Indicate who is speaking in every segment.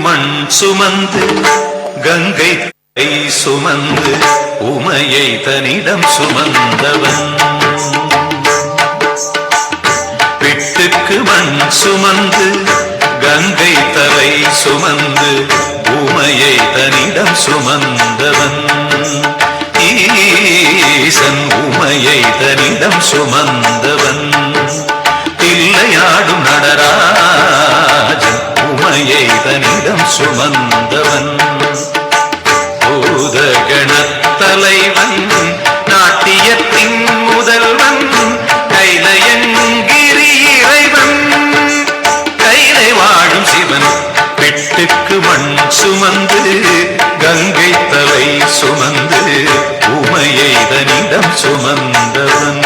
Speaker 1: மண் சுமந்து கங்கை கை சுமந்து உமையை தனிடம் சுமந்தவன். பிட்டுக்கு மண் சுமந்து கங்கை தலை சுமந்து உமையை தனிடம் சுமந்தவன். ஈசன் உமையை தனிடம் சுமந்தவன். சுமந்தவன். பூதகணத்தலைவன் நாட்டியத்தின் முதல்வன் கைலயங்கிரி இறைவன் கைலை வாழும் சிவன் பெட்டுக்கு மண் சுமந்து கங்கை தலை சுமந்து உமையை தனிடம் சுமந்தவன்.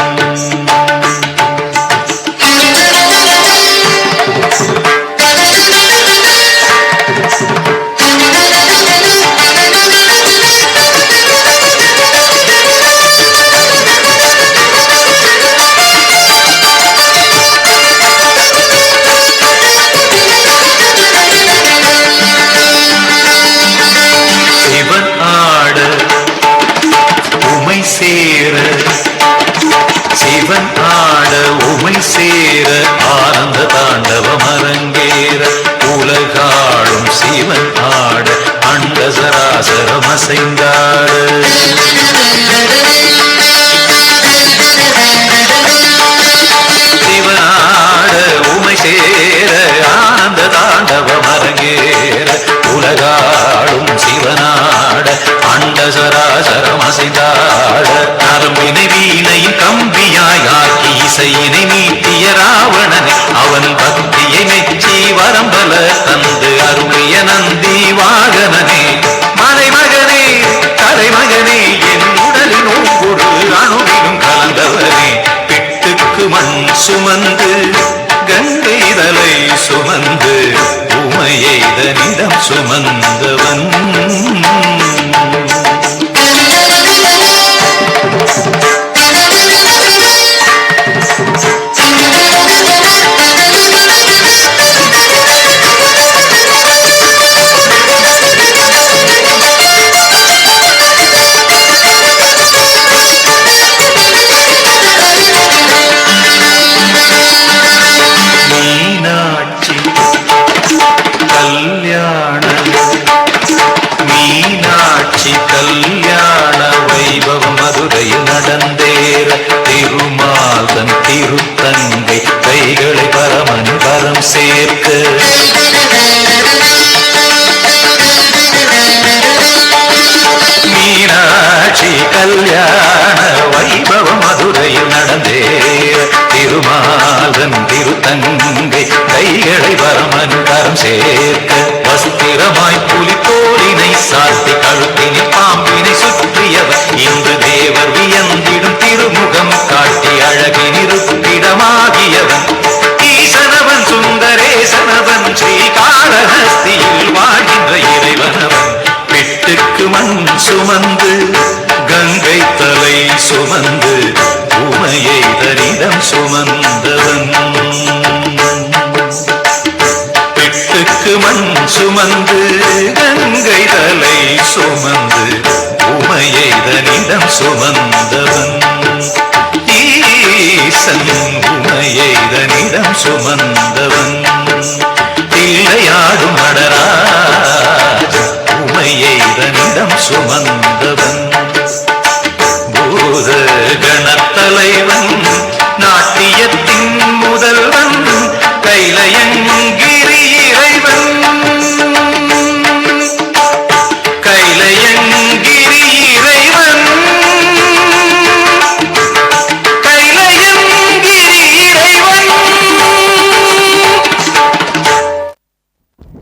Speaker 1: சேர ஆனந்த தாண்டவம் அரங்கேற உலகாடும் சிவன் ஆட அண்ட சராசரம் அசைந்தாட. சிவனாட உமை சேர ஆனந்த தாண்டவம் அரங்கேற உலகாடும் சிவனாட அண்ட சராசரம் அசைந்தாட. நரம்பினை வீணையின் கம்பியாய் ஆக்கி இசையினை மீட்டிய அவன் பக்தியை மெச்சி வரம்பல தந்து அருமைய நந்தி வாகனனே. மலைமகனே தலைமகனே என் உடலின் ஒவ்வொரு அணுவிலும் கலந்தவனே. பிட்டுக்கு மண் சுமந்து கங்கை தலை சுமந்து உமையை தனிதம் சுமந்து கைகளை பரமன் கரம் சேர்க்க வஸ்திரமாய் புலித்தோளினை சாத்தி கழுத்தினை பாம்பினை சுற்றியவர். இன்று தேவர் வியந்திடும் திருமுகம் காட்டி அழகினிருப்பிடமாகியவன் ஈசனவன் சுந்தரேசனவன் ஸ்ரீகாளஹஸ்தியில் வாழ்கின்ற இறைவனவன் பெட்டுக்கு மண் சுமந்து சுமந்தவன் ஈசன் உமையை சுமந்தவன். பிள்ளையாடும் மடரா